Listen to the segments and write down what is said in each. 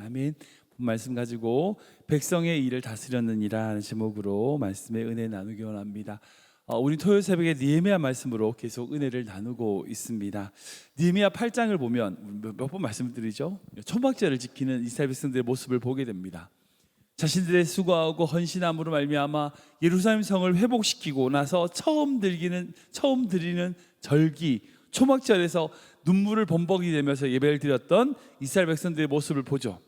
아멘, 말씀 가지고 백성의 일을 다스렸느니라 하는 제목으로 말씀의 은혜 나누기 원합니다. 어, 우리 토요일 새벽에 니에미아 말씀으로 계속 은혜를 나누고 있습니다. 니에미아 8장을 보면 몇 번 말씀드리죠. 초막절을 지키는 이스라엘 백성들의 모습을 보게 됩니다. 자신들의 수고하고 헌신함으로 말미암아 예루살렘 성을 회복시키고 나서 처음 드리는 처음 드리는 절기 초막절에서 눈물을 범벅이 되면서 예배를 드렸던 이스라엘 백성들의 모습을 보죠.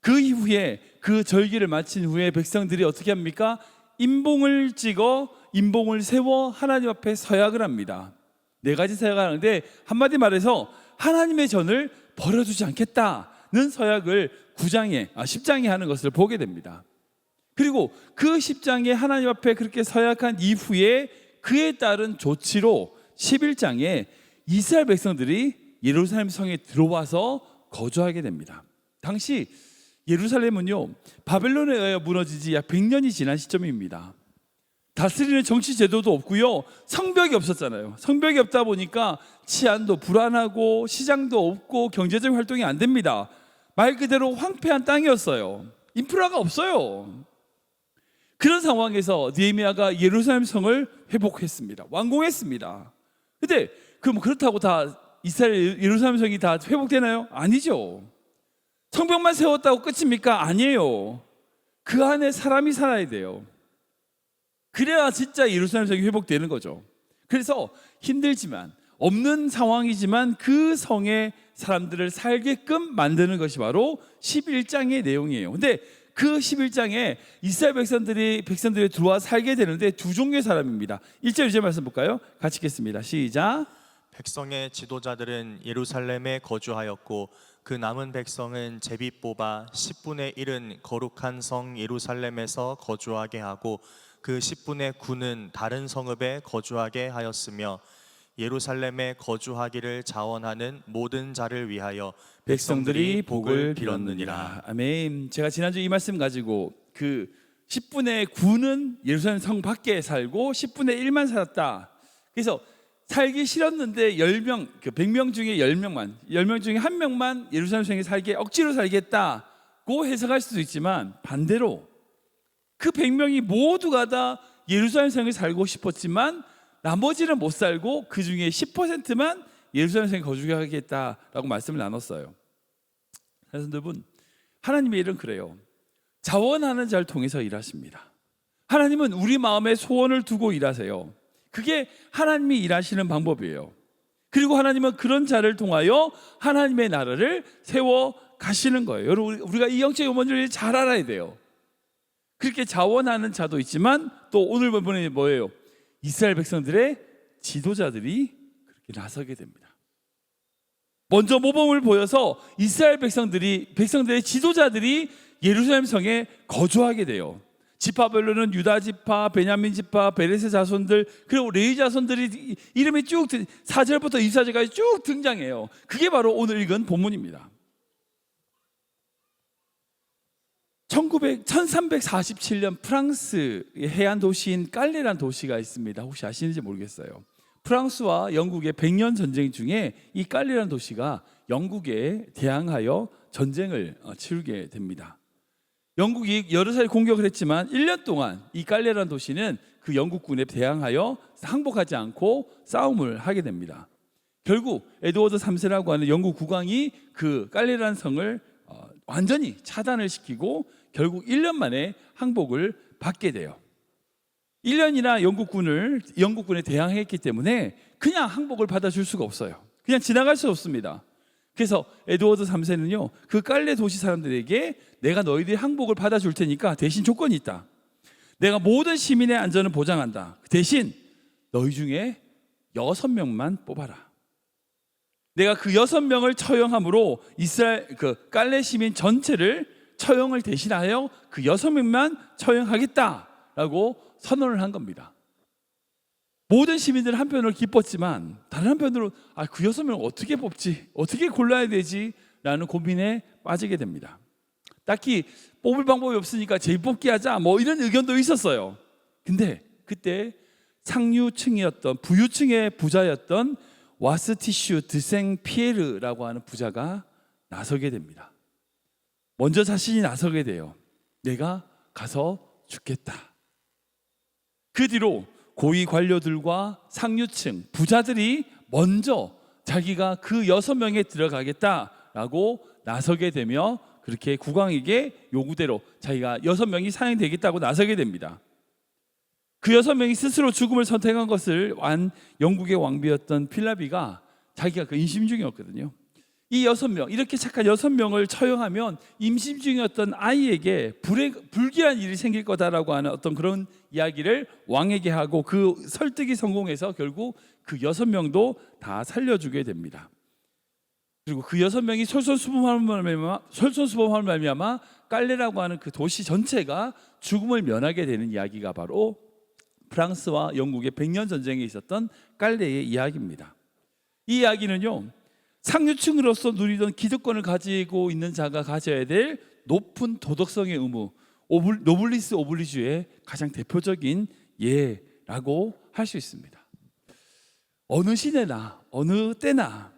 그 이후에 그 절기를 마친 후에 백성들이 어떻게 합니까? 임봉을 찍어 임봉을 세워 하나님 앞에 서약을 합니다. 네 가지 서약을 하는데 한마디 말해서 하나님의 전을 버려두지 않겠다는 서약을 9장에 아 10장에 하는 것을 보게 됩니다. 그리고 그 10장에 하나님 앞에 그렇게 서약한 이후에 그에 따른 조치로 11장에 이스라엘 백성들이 예루살렘 성에 들어와서 거주하게 됩니다. 당시 예루살렘은요 바벨론에 의해 무너지지 약 100년이 지난 시점입니다. 다스리는 정치 제도도 없고요 성벽이 없었잖아요. 성벽이 없다 보니까 치안도 불안하고 시장도 없고 경제적 활동이 안 됩니다. 말 그대로 황폐한 땅이었어요. 인프라가 없어요. 그런 상황에서 니에미아가 예루살렘 성을 회복했습니다. 완공했습니다. 근데 그럼 그렇다고 다 이스라엘 예루살렘 성이 다 회복되나요? 아니죠. 성벽만 세웠다고 끝입니까? 아니에요. 그 안에 사람이 살아야 돼요. 그래야 진짜 예루살렘 성이 회복되는 거죠. 그래서 힘들지만 없는 상황이지만 그 성에 사람들을 살게끔 만드는 것이 바로 11장의 내용이에요. 근데 그 11장에 이스라엘 백성들이 백성들이 들어와 살게 되는데 두 종류의 사람입니다. 1절 2절 말씀 볼까요? 같이 읽겠습니다. 시작. 백성의 지도자들은 예루살렘에 거주하였고 그 남은 백성은 제비 뽑아 10분의 1은 거룩한 성 예루살렘에서 거주하게 하고 그 10분의 9는 다른 성읍에 거주하게 하였으며 예루살렘에 거주하기를 자원하는 모든 자를 위하여 백성들이 복을 빌었느니라. 아멘. 제가 지난주 이 말씀 가지고 그 10분의 9는 예루살렘 성 밖에 살고 10분의 1만 살았다. 그래서 살기 싫었는데 10명, 그 100명 중에 10명만, 10명 중에 한 명만 예루살렘 성에 살게 억지로 살겠다고 해석할 수도 있지만 반대로 그 100명이 모두가 다 예루살렘 성에 살고 싶었지만 나머지는 못 살고 그 중에 10%만 예루살렘 성에 거주하겠다라고 말씀을 나눴어요. 그래서 여러분 하나님의 일은 그래요. 자원하는 자를 통해서 일하십니다. 하나님은 우리 마음에 소원을 두고 일하세요. 그게 하나님이 일하시는 방법이에요. 그리고 하나님은 그런 자를 통하여 하나님의 나라를 세워 가시는 거예요. 여러분 우리가 이 영적 원리를 잘 알아야 돼요. 그렇게 자원하는 자도 있지만 또 오늘 본문에 뭐예요? 이스라엘 백성들의 지도자들이 그렇게 나서게 됩니다. 먼저 모범을 보여서 이스라엘 백성들이 백성들의 지도자들이 예루살렘 성에 거주하게 돼요. 지파별로는 유다 지파, 베냐민 지파, 베레스 자손들 그리고 레위 자손들이 이름이 쭉 4절부터 24절까지 쭉 등장해요. 그게 바로 오늘 읽은 본문입니다. 1900, 1347년 프랑스의 해안 도시인 깔레란 도시가 있습니다. 혹시 아시는지 모르겠어요. 프랑스와 영국의 100년 전쟁 중에 이 깔레란 도시가 영국에 대항하여 전쟁을 어, 치르게 됩니다. 영국이 여러 차례 공격을 했지만 1년 동안 이 깔레란 도시는 그 영국군에 대항하여 항복하지 않고 싸움을 하게 됩니다. 결국 에드워드 3세라고 하는 영국 국왕이 그 깔레란 성을 어, 완전히 차단을 시키고 결국 1년 만에 항복을 받게 돼요. 1년이나 영국군을 영국군에 대항했기 때문에 그냥 항복을 받아줄 수가 없어요. 그냥 지나갈 수 없습니다. 그래서 에드워드 3세는요 그 깔레 도시 사람들에게 내가 너희들이 항복을 받아줄 테니까 대신 조건이 있다. 내가 모든 시민의 안전을 보장한다. 대신 너희 중에 여섯 명만 뽑아라. 내가 그 여섯 명을 처형함으로 이스라엘 그 깔레 시민 전체를 처형을 대신하여 그 여섯 명만 처형하겠다라고 선언을 한 겁니다. 모든 시민들 한편으로 기뻤지만 다른 한편으로 아, 그 여섯 명 어떻게 뽑지? 어떻게 골라야 되지? 라는 고민에 빠지게 됩니다. 딱히 뽑을 방법이 없으니까 재뽑기 하자 뭐 이런 의견도 있었어요. 근데 그때 상류층이었던 부유층의 부자였던 와스티슈 드생 피에르라고 하는 부자가 나서게 됩니다. 먼저 자신이 나서게 돼요. 내가 가서 죽겠다. 그 뒤로 고위 관료들과 상류층 부자들이 먼저 자기가 그 여섯 명에 들어가겠다라고 나서게 되며 그렇게 국왕에게 요구대로 자기가 여섯 명이 사용되겠다고 나서게 됩니다. 그 여섯 명이 스스로 죽음을 선택한 것을 완 영국의 왕비였던 필라비가 자기가 그 임신 중이었거든요. 이 여섯 명 이렇게 착한 여섯 명을 처형하면 임신 중이었던 아이에게 불에, 불길한 일이 생길 거다라고 하는 어떤 그런 이야기를 왕에게 하고 그 설득이 성공해서 결국 그 여섯 명도 다 살려주게 됩니다. 그리고 그 여섯 명이 솔선수범함을 말미암아 솔선수범함을 말미암아 깔레라고 하는 그 도시 전체가 죽음을 면하게 되는 이야기가 바로 프랑스와 영국의 백년 전쟁에 있었던 깔레의 이야기입니다. 이 이야기는요. 상류층으로서 누리던 기득권을 가지고 있는 자가 가져야 될 높은 도덕성의 의무, 오블, 노블리스 오블리주의 가장 대표적인 예라고 할 수 있습니다. 어느 시대나 어느 때나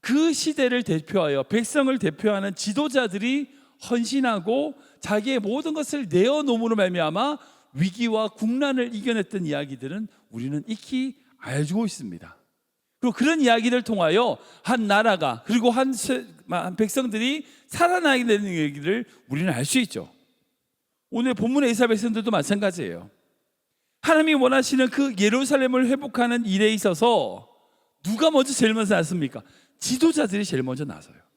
그 시대를 대표하여 백성을 대표하는 지도자들이 헌신하고 자기의 모든 것을 내어놓음으로 말미암아 위기와 국난을 이겨냈던 이야기들은 우리는 익히 알고 있습니다. 그리고 그런 이야기를 통하여 한 나라가 그리고 한, 백성들이 살아나게 되는 얘기를 우리는 알 수 있죠. 오늘 본문의 이스라엘 백성들도 마찬가지예요. 하나님이 원하시는 그 예루살렘을 회복하는 일에 있어서 누가 먼저 제일 먼저 나섭니까? 지도자들이 제일 먼저 나서요.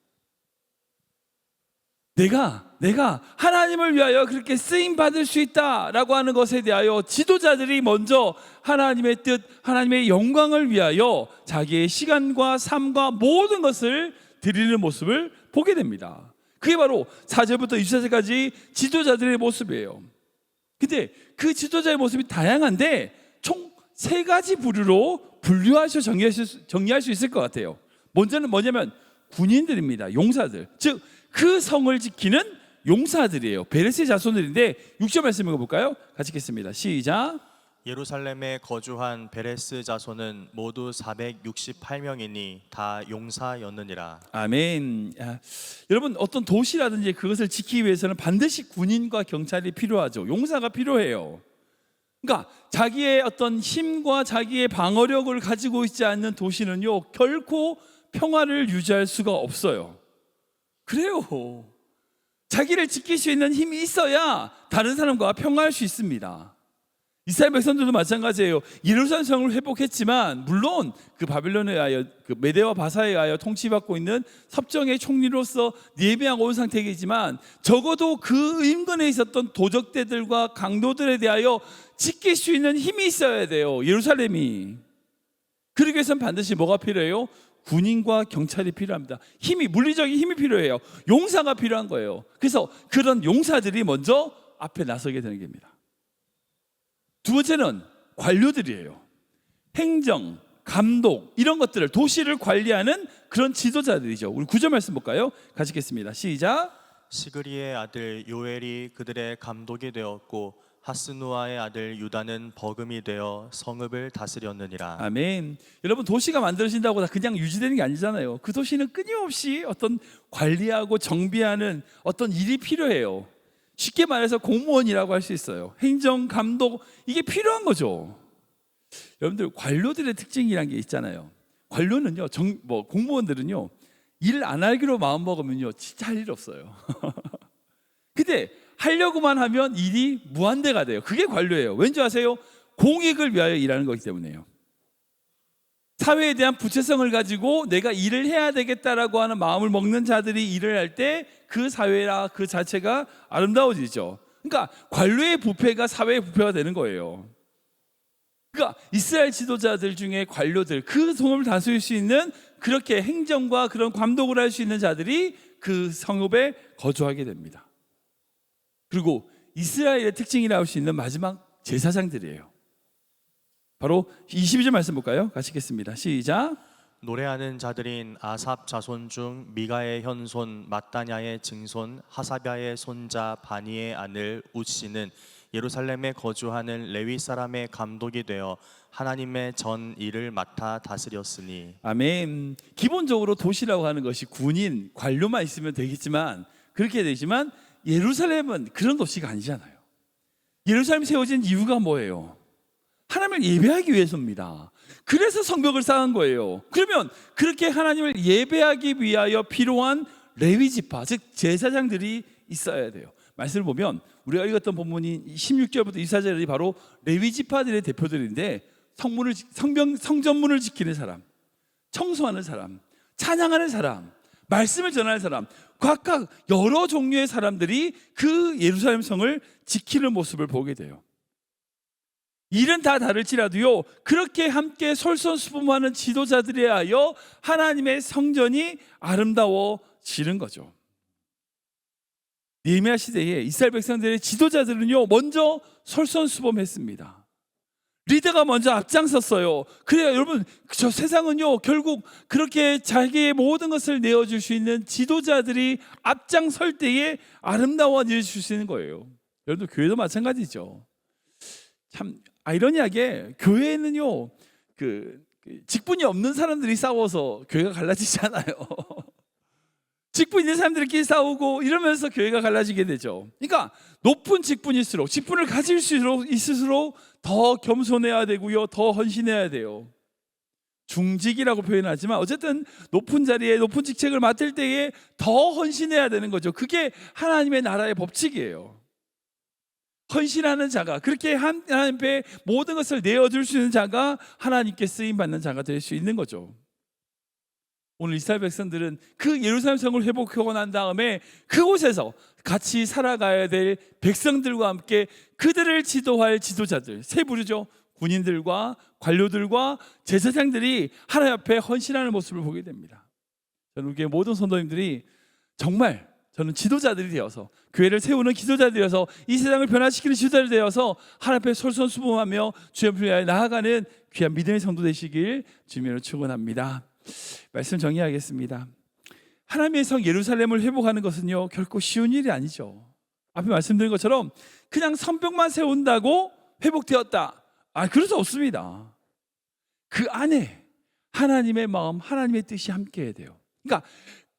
내가 내가 하나님을 위하여 그렇게 쓰임 받을 수 있다라고 하는 것에 대하여 지도자들이 먼저 하나님의 뜻, 하나님의 영광을 위하여 자기의 시간과 삶과 모든 것을 드리는 모습을 보게 됩니다. 그게 바로 4절부터 6절까지 지도자들의 모습이에요. 근데 그 지도자의 모습이 다양한데 총 세 가지 부류로 분류하셔 정리할 수, 정리할 수 있을 것 같아요. 먼저는 뭐냐면 군인들입니다. 용사들. 즉 그 성을 지키는 용사들이에요. 베레스의 자손들인데 6절 말씀 읽어볼까요? 같이 읽겠습니다. 시작. 예루살렘에 거주한 베레스 자손은 모두 468명이니 다 용사였느니라. 아멘. 야, 여러분 어떤 도시라든지 그것을 지키기 위해서는 반드시 군인과 경찰이 필요하죠. 용사가 필요해요. 그러니까 자기의 어떤 힘과 자기의 방어력을 가지고 있지 않는 도시는요 결코 평화를 유지할 수가 없어요. 그래요. 자기를 지킬 수 있는 힘이 있어야 다른 사람과 평화할 수 있습니다. 이스라엘 백성들도 마찬가지예요. 예루살렘 성을 회복했지만 물론 그 바빌론에 의하여 그 메대와 바사에 의하여 통치받고 있는 섭정의 총리로서 예배하고 온 상태이지만 적어도 그 인근에 있었던 도적대들과 강도들에 대하여 지킬 수 있는 힘이 있어야 돼요. 예루살렘이. 그러기 위해서는 반드시 뭐가 필요해요? 군인과 경찰이 필요합니다. 힘이 물리적인 힘이 필요해요. 용사가 필요한 거예요. 그래서 그런 용사들이 먼저 앞에 나서게 되는 겁니다. 두 번째는 관료들이에요. 행정, 감독 이런 것들을 도시를 관리하는 그런 지도자들이죠. 우리 구절 말씀 볼까요? 같이 읽겠습니다. 시작. 시그리의 아들 요엘이 그들의 감독이 되었고 하스누아의 아들 유다는 버금이 되어 성읍을 다스렸느니라. 아멘. 여러분 도시가 만들어진다고 다 그냥 유지되는 게 아니잖아요. 그 도시는 끊임없이 어떤 관리하고 정비하는 어떤 일이 필요해요. 쉽게 말해서 공무원이라고 할 수 있어요. 행정, 감독 이게 필요한 거죠. 여러분들 관료들의 특징이란 게 있잖아요. 관료는요, 정, 뭐 공무원들은요 일 안 하기로 마음 먹으면요 진짜 할 일 없어요. 근데 하려고만 하면 일이 무한대가 돼요. 그게 관료예요. 왠지 아세요? 공익을 위하여 일하는 거기 때문에요. 사회에 대한 부채성을 가지고 내가 일을 해야 되겠다라고 하는 마음을 먹는 자들이 일을 할 때 그 사회라 그 자체가 아름다워지죠. 그러니까 관료의 부패가 사회의 부패가 되는 거예요. 그러니까 이스라엘 지도자들 중에 관료들 그 성읍을 다스릴 수 있는 그렇게 행정과 그런 감독을 할 수 있는 자들이 그 성읍에 거주하게 됩니다. 그리고 이스라엘의 특징이라고 할 수 있는 마지막 제사장들이에요. 바로 22절 말씀 볼까요? 같이 읽겠습니다. 시작. 노래하는 자들인 아삽 자손 중 미가의 현손 마따냐의 증손 하사비아의 손자 바니의 아들 우시는 예루살렘에 거주하는 레위 사람의 감독이 되어 하나님의 전 일을 맡아 다스렸으니 아멘. 기본적으로 도시라고 하는 것이 군인, 관료만 있으면 되겠지만 그렇게 되지만 예루살렘은 그런 도시가 아니잖아요. 예루살렘 세워진 이유가 뭐예요? 하나님을 예배하기 위해서입니다. 그래서 성벽을 쌓은 거예요. 그러면 그렇게 하나님을 예배하기 위하여 필요한 레위 지파, 즉 제사장들이 있어야 돼요. 말씀을 보면 우리가 읽었던 본문이 16절부터 24절이 바로 레위 지파들의 대표들인데 성문을 성병 성전문을 지키는 사람, 청소하는 사람, 찬양하는 사람, 말씀을 전하는 사람, 각각 여러 종류의 사람들이 그 예루살렘 성을 지키는 모습을 보게 돼요. 일은 다 다를지라도요, 그렇게 함께 솔선수범하는 지도자들에 하여 하나님의 성전이 아름다워지는 거죠. 니에미아 시대에 이스라엘 백성들의 지도자들은요, 먼저 솔선수범했습니다. 리더가 먼저 앞장섰어요. 그래요, 여러분, 저 세상은요, 결국 그렇게 자기의 모든 것을 내어줄 수 있는 지도자들이 앞장설 때에 아름다워질 수 있는 거예요. 여러분, 교회도 마찬가지죠. 참 아이러니하게 교회는요, 그, 그 직분이 없는 사람들이 싸워서 교회가 갈라지지 않아요. 직분 있는 사람들끼리 싸우고 이러면서 교회가 갈라지게 되죠. 그러니까 높은 직분일수록 직분을 가질수록 있을수록 더 겸손해야 되고요, 더 헌신해야 돼요. 중직이라고 표현하지만 어쨌든 높은 자리에 높은 직책을 맡을 때에 더 헌신해야 되는 거죠. 그게 하나님의 나라의 법칙이에요. 헌신하는 자가 그렇게 하나님 앞에 모든 것을 내어줄 수 있는 자가 하나님께 쓰임 받는 자가 될 수 있는 거죠. 오늘 이스라엘 백성들은 그 예루살렘 성을 회복하고 난 다음에 그곳에서 같이 살아가야 될 백성들과 함께 그들을 지도할 지도자들 세 부류죠. 군인들과 관료들과 제사장들이 하나님 앞에 헌신하는 모습을 보게 됩니다. 저는 우리 모든 성도님들이 정말 저는 지도자들이 되어서 교회를 세우는 지도자들이 되어서 이 세상을 변화시키는 지도자들이 되어서 하나님 앞에 솔선수범하며 주의 위하여 나아가는 귀한 믿음의 성도 되시길 주님으로 축원합니다. 말씀 정리하겠습니다. 하나님의 성 예루살렘을 회복하는 것은요 결코 쉬운 일이 아니죠. 앞에 말씀드린 것처럼 그냥 성벽만 세운다고 회복되었다. 아 그럴 수 없습니다. 그 안에 하나님의 마음, 하나님의 뜻이 함께 해야 돼요. 그러니까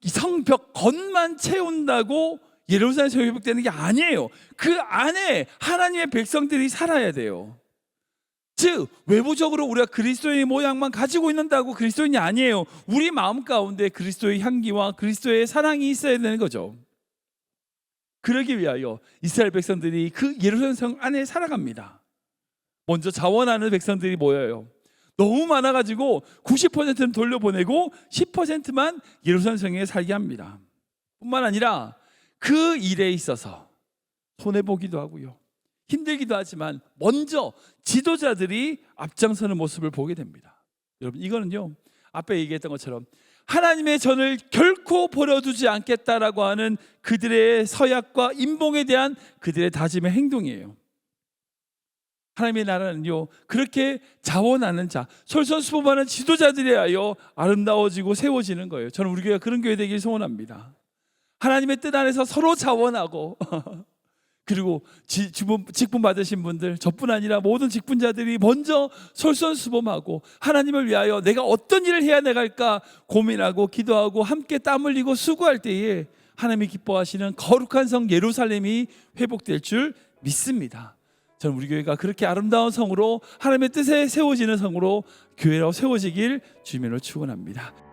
이 성벽 겉만 채운다고 예루살렘에서 회복되는 게 아니에요. 그 안에 하나님의 백성들이 살아야 돼요. 즉 외부적으로 우리가 그리스도의 모양만 가지고 있는다고 그리스도인이 아니에요. 우리 마음 가운데 그리스도의 향기와 그리스도의 사랑이 있어야 되는 거죠. 그러기 위하여 이스라엘 백성들이 그 예루살렘 성 안에 살아갑니다. 먼저 자원하는 백성들이 모여요. 너무 많아가지고 90%는 돌려보내고 10%만 예루살렘 성에 살게 합니다. 뿐만 아니라 그 일에 있어서 손해 보기도 하고요. 힘들기도 하지만 먼저 지도자들이 앞장서는 모습을 보게 됩니다. 여러분 이거는요 앞에 얘기했던 것처럼 하나님의 전을 결코 버려두지 않겠다라고 하는 그들의 서약과 인봉에 대한 그들의 다짐의 행동이에요. 하나님의 나라는요 그렇게 자원하는 자, 솔선수범하는 지도자들에 하여 아름다워지고 세워지는 거예요. 저는 우리 교회가 그런 교회 되길 소원합니다. 하나님의 뜻 안에서 서로 자원하고 그리고 지, 직분, 받으신 분들 저뿐 아니라 모든 직분자들이 먼저 솔선수범하고 하나님을 위하여 내가 어떤 일을 해야 내갈까 고민하고 기도하고 함께 땀 흘리고 수고할 때에 하나님이 기뻐하시는 거룩한 성 예루살렘이 회복될 줄 믿습니다. 저는 우리 교회가 그렇게 아름다운 성으로 하나님의 뜻에 세워지는 성으로 교회로 세워지길 주님으로 축원합니다.